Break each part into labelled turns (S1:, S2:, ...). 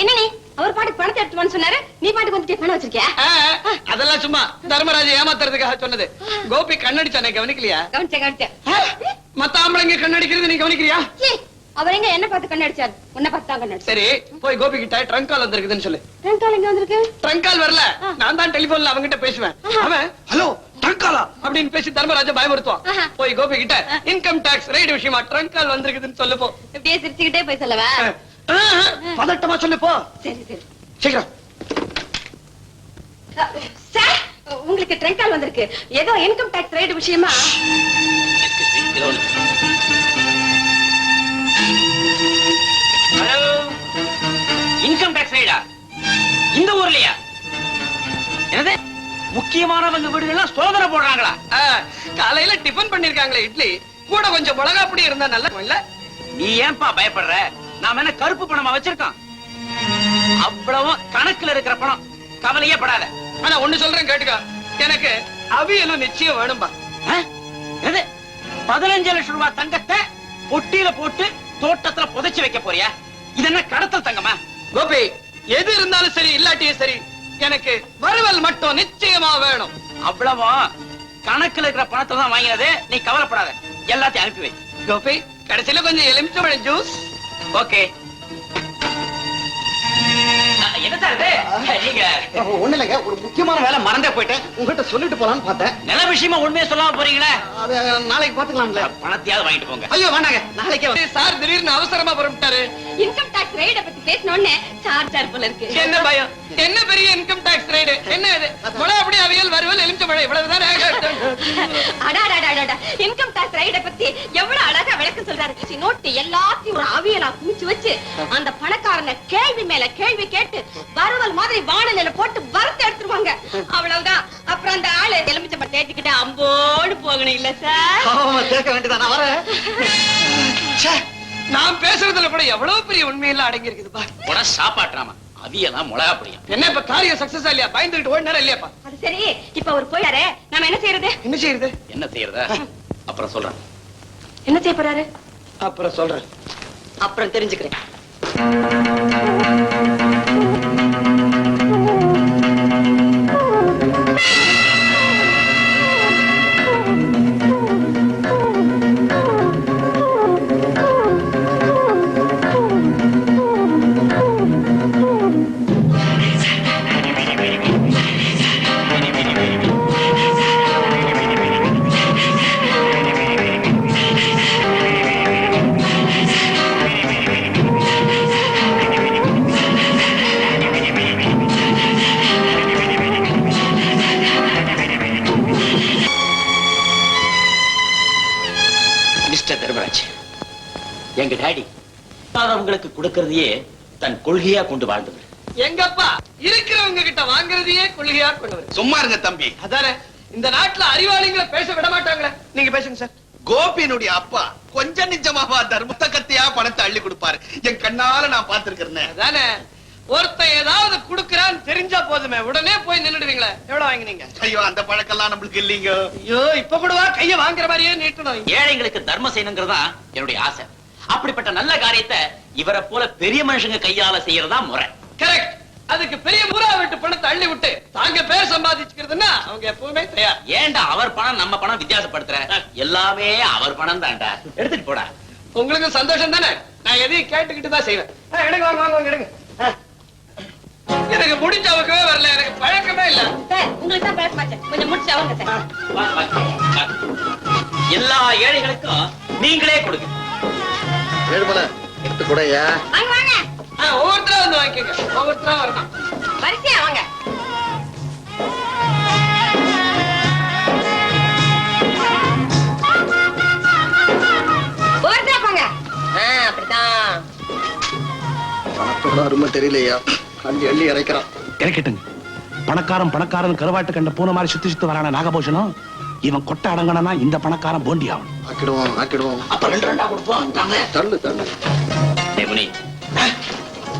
S1: என்ன நீ அவர் பாட்டுக்கு பணத்தை எடுத்துவான்னு சொன்னாரு. நீ பாட்டுக்கு வந்துட்டு பணம் வச்சிருக்கியா?
S2: அதெல்லாம் சும்மா தர்மராஜ ஏமாத்துறதுக்காக சொன்னது. கோபி கண்ணடிச்சானே கவனிக்கலையா?
S1: கவனிச்சேன் கவனிச்சேன்
S2: மத்த ஆம்பளைங்க கண்ணடிக்கிறது நீ கவனிக்கிறியா?
S1: அவர் எங்க என்ன பார்த்து கண்ணடிச்சாரு? உன்னை பார்த்து தான் கண்ணடிச்சாரு.
S2: சரி போய் கோபி கிட்ட ட்ரங்க் கால் வந்திருக்குதுன்னு சொல்லு.
S1: ரெண்டாள் எங்க வந்திருக்கு?
S2: ட்ரங்க் கால் வரல. நான் தான் டெலிபோன்ல அவங்கிட்ட பேசுவேன்.
S1: ஆஹா.
S2: அவன் ஹலோ ட்ரங்க் காலா அப்படின்னு பேசி தர்மராஜ பயமுறுத்துவான். போய் கோபி கிட்ட இன்கம் டாக்ஸ் ரைடு விஷயமா ட்ரங்க் கால் வந்திருக்குதுன்னு சொல்லு போ.
S1: இப்படியே சிரிச்சுக்கிட்டே போய் சொல்லவா?
S2: பதட்டமா சொல்லு போ.
S1: சரி சரி.
S2: சீக்கிரம்.
S1: சார் உங்களுக்கு ட்ரெங்க் கால் வந்திருக்கு. ஏதோ இன்கம் டாக்ஸ் ரைடு விஷயமா?
S3: ஹலோ. இன்கம் டாக்ஸ் ரைடா இந்த ஊர்லயா? என்னது? முக்கியமானவங்க வீடுகள்லாம் சோதனை போடுறாங்களா?
S2: காலையில டிபன் பண்ணிருக்காங்களே இட்லி. கூட கொஞ்சம் மிளகா பொடி இருந்தா நல்லா இல்ல
S3: நீ ஏன்பா பயப்படுற? நாம என்ன கருப்பு பணமா வச்சிருக்கோம்? அவ்வளவும் கணக்குல இருக்கிற பணம். கவலையே படாத.
S2: ஆனா ஒண்ணு சொல்றேன் கேட்டுக்க. எனக்கு அவியலும் நிச்சயம் வேணும்பா?
S3: என்னது? பதினஞ்சு லட்சம் ரூபாய் தங்கத்தை பொட்டியில போட்டு தோட்டத்துல புதைச்சு வைக்க போறியா? இது என்ன கடத்தல் தங்கமா?
S2: கோபி எது இருந்தாலும் சரி இல்லாட்டியும் சரி எனக்கு வறுவல் மட்டும் நிச்சயமா வேணும்.
S3: அவ்வளவும் கணக்குல இருக்கிற பணத்தை தான் வாங்கினது. நீ கவலைப்படாத. எல்லாத்தையும் அனுப்பி வை.
S2: கோபி கடைசியில கொஞ்சம் எலுமிச்சம்பழம் ஜூஸ்
S3: ஓகே. என்ன சார் இது? நீங்க
S4: ஒண்ணு இல்லைங்க. ஒரு முக்கியமான வேலை மறந்தே போயிட்டேன். உங்ககிட்ட சொல்லிட்டு போலான்னு பார்த்தேன்.
S3: நில விஷயமா உண்மையை சொல்லாம போறீங்களே?
S4: அது நாளைக்கு பாத்துக்கலாம்ல
S3: பணத்தையாவது வாங்கிட்டு போங்க.
S4: ஐயோ நாளைக்கே
S2: சார் திடீர்னு அவசரமா புறப்பட்டாரு.
S1: இன்கம் டாக்ஸ் ரைட பத்தி பேசின உடனே சார் சார் போல இருக்கு.
S2: என்ன பயம்? என்ன பெரிய இன்கம் டாக்ஸ் ரைடு என்ன இது? மிளகா அப்படி அவியல் வறுவல் எலுமிச்சம்பழம் இவ்வளவுதான்
S1: அடாடாடாடாடா. இன்கம் டாக்ஸ் ரைட பத்தி எவ்வளவு சொல்றாரு. சி, நோட்டு எல்லாத்தையும் ஒரு அவியலா குமிச்சு வச்சு அந்த பணக்காரனை கேள்வி மேல கேள்வி கேட்டு வறுவல் மாதிரி வானிலையில போட்டு வறுத்து எடுத்துருவாங்க. அவ்வளவுதான். அப்புறம் அந்த ஆளு எலுமிச்சம்பழம் தேய்ச்சிக்கிட்டு அம்போடு போகணும் இல்ல சார்
S4: ஆமா கேட்க வேண்டியதான் நான் வரேன். ச்சே,
S2: நான் பேசுறதுல கூட எவ்வளவு பெரிய உண்மையெல்லாம் அடங்கி இருக்குது பா
S3: கூட சாப்பாட்டுறாமா அவியெல்லாம் மிளகா பிடிக்கும்
S2: என்ன இப்ப காரியம் சக்சஸ் இல்லையா? பயந்துகிட்டு ஓடி நேரம் இல்லையாப்பா?
S1: அது சரி. இப்ப அவர் போயாரே. நாம என்ன செய்யறது?
S2: என்ன செய்யுது
S3: என்ன செய்யறதா? அப்புறம் சொல்றேன்.
S1: என்ன செய்ய போறாரு
S2: அப்புறம் சொல்றேன்.
S1: அப்புறம் தெரிஞ்சுக்கிறேன்.
S3: எங்க டாடி? அவங்களுக்கு கொடுக்கறதையே தன் கொள்கையா கொண்டு வாழ்ந்தவர்.
S2: எங்கப்பா? இருக்கிறவங்க கிட்ட வாங்குறதையே கொள்கையா கொண்டு வருது
S5: சும்மா இருங்க தம்பி.
S2: அதானே இந்த நாட்டுல அறிவாளிகளை பேச விட மாட்டாங்களே. நீங்க பேசுங்க சார்.
S5: கோபியினுடைய அப்பா கொஞ்சம் நிஜமாவா தர்மத்த கத்தியா பணத்தை அள்ளி கொடுப்பாரு. என் கண்ணால நான் பார்த்திருக்கிறேன்.
S2: அதானே ஒருத்தன் ஏதாவது குடுக்கறான்னு தெரிஞ்சா போதுமே. உடனே போய் நின்னுடுவீங்களே. எவ்வளவு வாங்கினீங்க?
S5: ஐயோ அந்த பழக்கம்லாம் நம்மளுக்கு இல்லீங்க.
S2: ஐயோ இப்ப கூடவா கைய வாங்குற மாதிரியே நீட்டணும்.
S3: ஏழைங்களுக்கு தர்மம் செய்யணுங்கிறது என்னுடைய ஆசை. அப்படிப்பட்ட நல்ல காரியத்தை இவரை போல பெரிய மனுஷங்க கையால செய்யறதா முறை.
S2: கரெக்ட் அதுக்கு பெரிய முறா விட்டு பணத்தை அள்ளி விட்டு தாங்க பேர் சம்பாதிச்சுக்கிறதுன்னா அவங்க எப்பவுமே தயார்.
S3: ஏன்டா அவர் பணம் நம்ம பணம் வித்தியாசப்படுத்துற? எல்லாமே அவர் பணம் தான்டா. எடுத்துட்டு போடா.
S2: உங்களுக்கு சந்தோஷம் தானே? நான் எதையும் கேட்டுக்கிட்டு தான் செய்வேன். எடுங்க வாங்க வாங்க எடுங்க. எனக்கு முடிஞ்ச அவக்கவே வரல. எனக்கு பழக்கமே இல்ல.
S1: சார் உங்களுக்கு தான் மாட்டேன் கொஞ்சம் முடிச்சு அவங்க.
S3: எல்லா ஏழைகளுக்கும் நீங்களே கொடுங்க.
S4: ஏழுமலை எடுத்து கூடயா.
S1: வாங்க வாங்க.
S2: ஆ, ஒவ்வொருத்தரா வந்து வாங்கிக்கோங்க. ஒவ்வொருத்தரா வரணும்.
S1: வரிசையா வாங்க. ஒவ்வொருத்தரா போங்க. ஆ, அப்படித்தான்.
S4: பணத்தோட அருமை தெரியலையா? அள்ளி அள்ளி இறைக்கிறான்.
S6: இறக்கட்டுங்க. பணக்காரன் பணக்காரன் கருவாட்டு கண்ட பூனை மாதிரி சுத்தி சுத்தி வரான நாகபூஷணம் இவன் கொட்டை அடங்கனா இந்த பணக்காரன் போண்டி ஆகணும்.
S4: ஆக்கிடுவோம் ஆக்கிடுவோம்
S3: அப்ப ரெண்டு ரெண்டா கொடுப்போம்
S4: தள்ளு தள்ளு.
S3: முனி.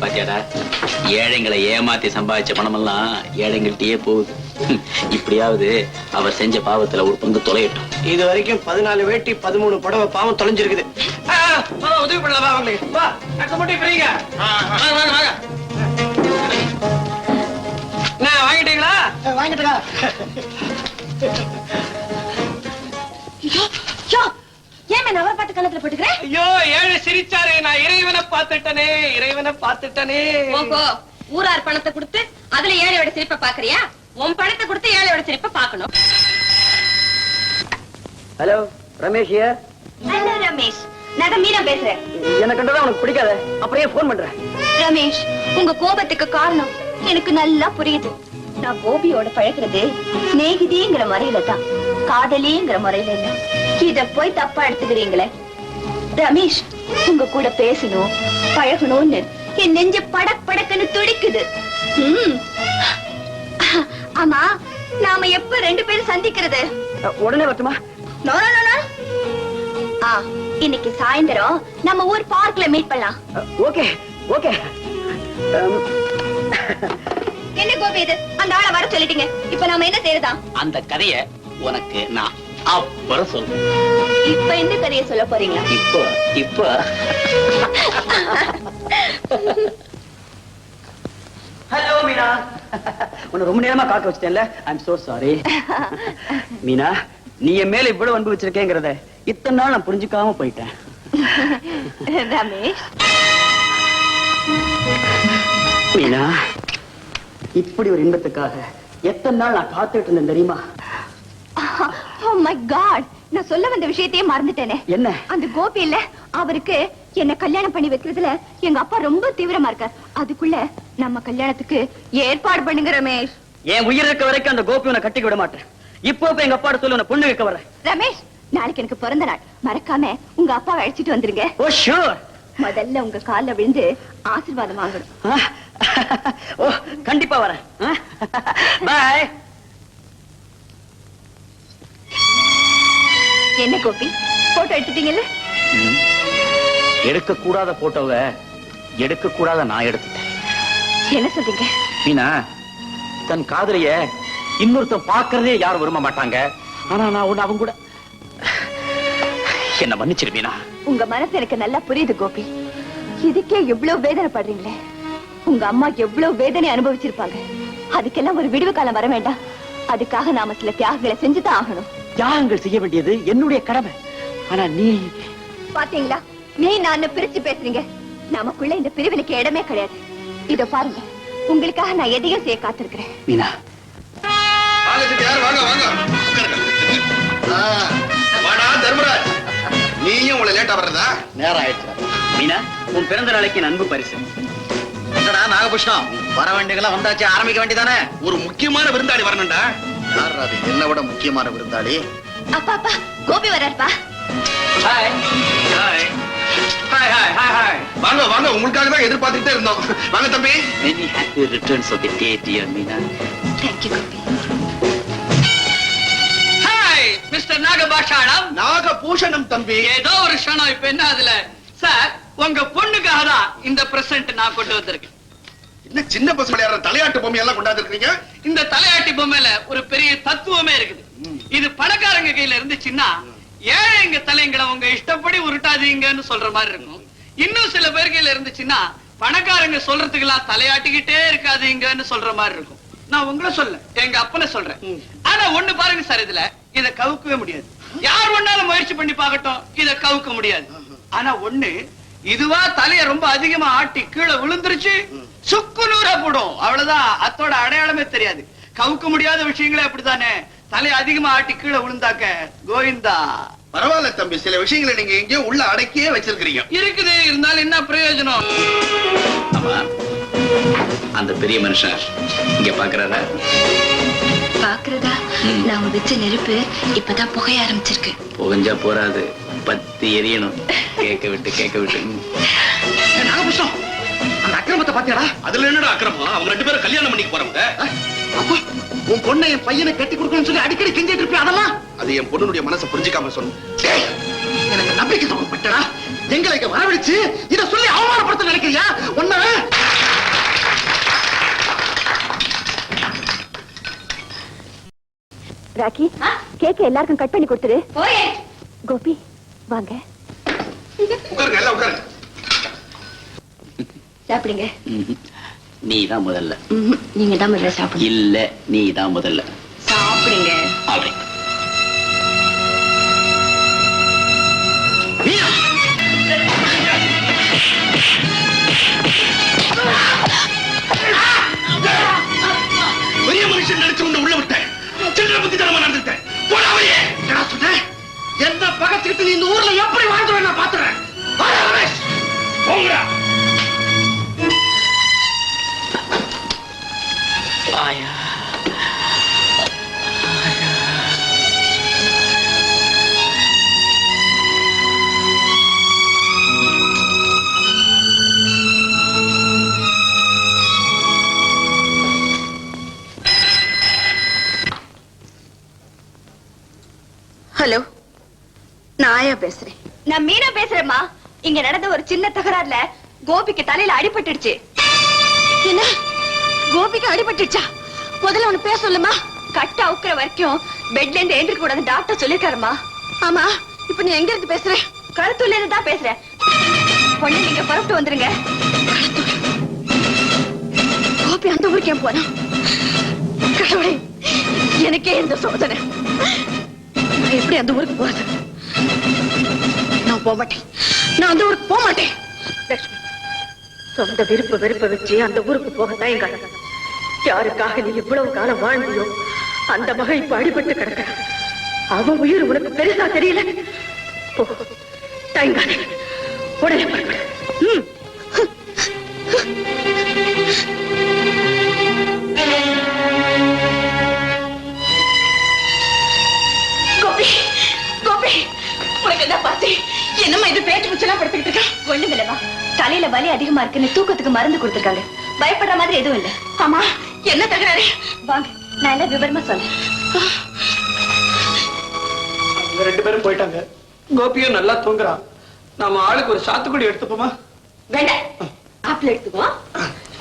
S3: பாத்தியாடா? ஏழைங்களை ஏமாத்தி சம்பாதிச்ச பணமெல்லாம் ஏழைங்கள்ட்டயே போகுது. இப்படியாவது அவர் செஞ்ச பாவத்துல ஒரு பங்கு தொலையட்டும்.
S2: இது வரைக்கும் பதினாலு வேட்டி பதிமூணு புடவை பாவம் தொலைஞ்சிருக்குது. உதவி பண்ணலாம் அவங்களுக்கு. மட்டும் பிரிங்க
S7: வாங்கிட்டீங்களா? வாங்கிட்டா ஏன் அவரை பார்த்து கணத்துல போட்டுக்கிறேன்?
S2: ஐயோ ஏழை சிரிச்சாரே நான் இறைவனை பார்த்துட்டனே இறைவனை பார்த்துட்டனே.
S7: ஓஹோ ஊரார் பணத்தை கொடுத்து அதுல ஏழையோட சிரிப்பை பாக்குறியா உன் பணத்தை கொடுத்து ஏழையோட சிரிப்பை பார்க்கணும்.
S8: Hello Ramesh
S7: hello Ramesh. நான் மீனா பேசுறேன்.
S8: என்ன கண்டதா உனக்கு பிடிக்காத? அப்புறம் ஃபோன் பண்றேன்.
S7: ரமேஷ் உங்க கோபத்துக்கு காரணம் எனக்கு நல்லா புரியுது. நான் கோபியோட பழகுறது சிநேகிதிங்கிற முறையில தான் காதலிங்கிற முறையில இல்ல இத போய் தப்பா எடுத்துக்கிறீங்களே. ரமேஷ் உங்க கூட பேசணும் பழகணும்னு என் நெஞ்ச படக் படக்குன்னு துடிக்குது. ம். ஆமா நாம எப்ப ரெண்டு பேரும் சந்திக்கிறது?
S8: உடனே வரட்டுமா?
S7: இன்னைக்கு சாயந்தரம் நம்ம ஊர் பார்க்ல மீட் பண்ணலாம்.
S8: Okay okay.
S7: என்ன கோபி இது? அந்த ஆளை வர சொல்லிட்டீங்க. இப்ப நாம என்ன செய்யறதா
S3: அந்த கதைய உனக்கு நான் அப்புறம் சொல்றேன்
S7: இப்ப எந்த கதையை சொல்ல போறீங்களா
S3: இப்போ இப்போ.
S8: ஹலோ மீனா உன்னை ரொம்ப நேரமா காக்க வச்சிட்டேன்ல. I am so sorry Meena நீ என் மேல இவ்வளவு அன்பு வச்சிருக்கேங்கிறத இத்தனை நாள் நான் புரிஞ்சுக்காம போயிட்டேன்.
S7: ரமேஷ்.
S8: மீனா இப்படி ஒரு இன்பத்துக்காக எத்தனை நாள் நான் காத்துட்டு இருந்தேன் தெரியுமா?
S7: ஓ மை காட் நான் சொல்ல வந்த விஷயத்தையே மறந்துட்டேனே.
S8: என்ன?
S7: அந்த கோபி இல்ல அவருக்கு என்ன கல்யாணம் பண்ணி வைக்கிறதுல எங்க அப்பா ரொம்ப தீவிரமா இருக்கார். அதுக்குள்ள நம்ம கல்யாணத்துக்கு ஏற்பாடு பண்ணுங்க ரமேஷ்.
S8: என் உயிர் இருக்க வரைக்கும் அந்த கோபி உன்னை கட்டிக்க விட மாட்டேன். இப்போ இப்ப எங்க அப்பாட்ட சொல்லி உன்னை பொண்ணு வைக்க வரேன்
S7: ரமேஷ் நாளைக்கு எனக்கு பிறந்த நாள். மறக்காம உங்க அப்பாவை அழைச்சிட்டு வந்துருங்க.
S8: ஓ ஷூர்
S7: முதல்ல உங்க கால்ல விழுந்து ஆசீர்வாதம் வாங்கணும்.
S8: ஓ கண்டிப்பா வரேன். பாய்
S7: என்ன கோபி? போட்டோ எடுத்துட்டீங்கல்ல?
S3: எடுக்க கூடாத போட்டோவை எடுக்க கூடாத நான் எடுத்துட்டேன்.
S7: என்ன சொல்றீங்க?
S3: மீனா தன் காதலிய இன்னொருத்தன் பார்க்கறதே யாரும் விரும்ப மாட்டாங்க. ஆனா நான் ஒண்ணு அவங்க கூட என்ன மன்னிச்சிரு மீனா.
S7: உங்க மனசு எனக்கு நல்லா புரியுது கோபி. இதுக்கே எவ்வளவு வேதனைப்படுறீங்களே? உங்க அம்மா எவ்வளவு வேதனை அனுபவிச்சிருப்பாங்க. அதுக்கெல்லாம் ஒரு விடுவு காலம் வர வேண்டாம். அதுக்காக நாம சில தியாகங்களை செஞ்சுதான் ஆகணும்.
S8: தியாகங்கள் செய்ய வேண்டியது என்னுடைய கடமை. ஆனா நீ
S7: பாத்தீங்களா? நீ நான் பிரிச்சு பேசுறீங்க. நமக்குள்ள இந்த பிரிவினைக்கு இடமே கிடையாது. இதோ பாருங்க. உங்களுக்காக நான் எதையும் செய்ய காத்திருக்கிறேன்.
S8: மீனா.
S5: தர்மராஜ். நீயும் உங்களை லேட்டா வர்றதா?
S8: நேரம் ஆயிடுச்சு. மீனா உன் பிறந்த நாளைக்கு அன்பு பரிசு.
S5: என்னடா நாகபூஷணம்? வர வேண்டியதெல்லாம் வந்தாச்சு ஆரம்பிக்க வேண்டியதானே? ஒரு முக்கியமான விருந்தாளி வரணும்டா. யார் அது? என்னை விட முக்கியமான விருந்தாளி?
S7: அப்பா அப்பா Gopi வர்றாருப்பா.
S2: Hi hi hi hi hi hi
S5: வாங்க வாங்க உங்களுக்காக தான் எதிர்பார்த்துட்டே இருந்தோம். வாங்க தம்பி.
S3: Many happy returns of the day, dear Meena.
S7: Thank you Gopi.
S2: Hi mister Nagapashanam
S5: Nagabhushanam தம்பி.
S2: ஏதோ ஒரு க்ஷணம் இப்ப என்ன அதுல? சார் உங்க பொண்ணுக்காக தான் இந்த பிரசன்ட் நான் கொண்டு வந்திருக்கேன்.
S5: என்ன சின்ன பசங்க விளையாடுற தலையாட்டு பொம்மை எல்லாம் கொண்டாந்து இருக்கீங்க
S2: இந்த தலையாட்டி பொம்மையில ஒரு பெரிய தத்துவமே இருக்குது. இது பணக்காரங்க கையில இருந்துச்சுன்னா ஏழைங்க தலைங்களை உங்க இஷ்டப்படி உருட்டாதீங்கன்னு சொல்ற மாதிரி இருக்கும். இன்னும் சில பேர் கையில இருந்துச்சுன்னா பணக்காரங்க சொல்றதுக்கெல்லாம் தலையாட்டிக்கிட்டே இருக்காதீங்கன்னு சொல்ற மாதிரி இருக்கும். நான் உங்களை சொல்ல எங்க அப்பனை சொல்றேன். ஆனா ஒண்ணு பாருங்க சார் இதுல. இத கவுக்கவே முடியாது. யார் ஒண்ணாலும் முயற்சி பண்ணி பார்க்கட்டும். இத கவுக்க முடியாது. ஆனா ஒண்ணு இதுவா தலைய ரொம்ப அதிகமா ஆட்டி கீழே விழுந்துருச்சு. சுக்கு நூறா போடும் அவ்வளவுதான். அத்தோட அடையாளமே தெரியாது. கவுக்க முடியாத விஷயங்களே அப்படித்தானே? தலைய அதிகமா ஆட்டி கீழே விழுந்தாக்க கோவிந்தா.
S5: பரவாயில்ல தம்பி. சில விஷயங்களை நீங்க எங்கேயோ உள்ள அடக்கியே வச்சிருக்கிறீங்க.
S2: இருக்குது. இருந்தாலும் என்ன பிரயோஜனம்?
S3: ஆமா அந்த பெரிய மனுஷன் இங்க பாக்குறாரா?
S7: பாக்குறதா? நாம வச்ச நெருப்பு இப்பதான் புகைய ஆரம்பிச்சிருக்கு.
S3: புகஞ்சா போறாது. பத்தி எரியணும். கேட்க விட்டு கேட்க விட்டு.
S5: அக்கிரமத்தை பாத்தியாடா அதுல என்னடா அக்கிரமம்? அவங்க ரெண்டு பேரும் கல்யாணம் பண்ணிக்க போறவங்க. அப்பா உன் பொண்ணை என் பையனை கட்டி கொடுக்கணும்னு சொல்லி அடிக்கடி கெஞ்சிட்டு இருப்பேன் அதெல்லாம்? அது என் பொண்ணுடைய மனசை புரிஞ்சுக்காம சொன்ன எனக்கு நம்பிக்கை துவக்கப்பட்டடா எங்களை இங்க வரவழைச்சு இத சொல்லி அவமானப்படுத்த நினைக்கிறியா? ஒன்ன
S7: ராக்கி கேக்க எல்லாருக்கும் கட் பண்ணி கொடுத்துரு ஓயே கோபி வாங்க.
S5: உட்காருங்க எல்லாம் உட்காருங்க.
S7: சாப்பிடுங்க.
S3: நீ தான் முதல்ல.
S7: நீங்க தான் முதல்ல சாப்பிடுங்க
S3: இல்ல நீ தான் முதல்ல.
S7: சாப்பிடுங்க.
S3: அப்படி.
S5: பெரிய மனுஷன் நினைச்சு உன்னை உள்ள விட்டேன். சில்லற புத்தி தரமா நடந்துட்டேன். போடா வெளியே என்னடா சொன்ன? என்ன பகத்துக்கிட்டு நீ இந்த ஊர்ல எப்படி வாழ்ந்துருவேன் நான் பாத்துறேன். வாடா போங்கடா
S3: ஆயா
S7: ஹலோ நான் ஆயா பேசுறேன். நான் மீனா பேசுறேம்மா. இங்க நடந்த ஒரு சின்ன தகராறுல கோபிக்கு தலையில அடிபட்டுடுச்சு. என்ன? கோபிக்கு அடிபட்டுச்சா முதல்ல ஒண்ணு பேச சொல்லுமா? கட்ட அவுக்குற வரைக்கும் பெட்ல இருந்து எழுந்திருக்க கூடாது டாக்டர் சொல்லிருக்காருமா. ஆமா இப்ப நீ எங்க இருந்து பேசுற? கருத்துள்ள இருந்து தான் பேசுறேன். பொண்ணு நீங்க புறப்பட்டு வந்துருங்க. கோபி அந்த ஊருக்கு ஏன் போனா? கடவுளே எனக்கே இந்த சோதனை. நான் எப்படி அந்த ஊருக்கு போறது? நான் போக மாட்டேன். நான் அந்த ஊருக்கு போக மாட்டேன். லட்சுமி. சொந்த விருப்ப வெறுப்ப வச்சு அந்த ஊருக்கு போகத்தான் எங்க யாருக்காக நீ இவ்வளவு காலம் வாழ்ந்தியோ அந்த மகன் இப்ப அடிபட்டு கிடக்க அவ உயிர் உனக்கு பெருசா தெரியல. போ தயங்காதே. உடனே புறப்படு. ம். கோபி கோபி உனக்கு என்ன பார்த்தேன் என்னம்மா இது பேச்சு முச்சலா படுத்துக்கிட்டு இருக்கா? ஒண்ணும் இல்லம்மா தலையில வலி அதிகமா இருக்குன்னு தூக்கத்துக்கு மருந்து கொடுத்துருக்காங்க. பயப்படுற மாதிரி எதுவும் இல்ல. ஆமா என்ன தகராறு? வாங்க நான் எல்லாம் விவரமா சொல்றேன்.
S2: அவங்க ரெண்டு பேரும் போயிட்டாங்க. கோபியும் நல்லா தூங்குறான். நாம ஆளுக்கு ஒரு சாத்துக்குடி எடுத்துப்போமா?
S7: வேண்டாம். ஆப்பிள் எடுத்துக்கோ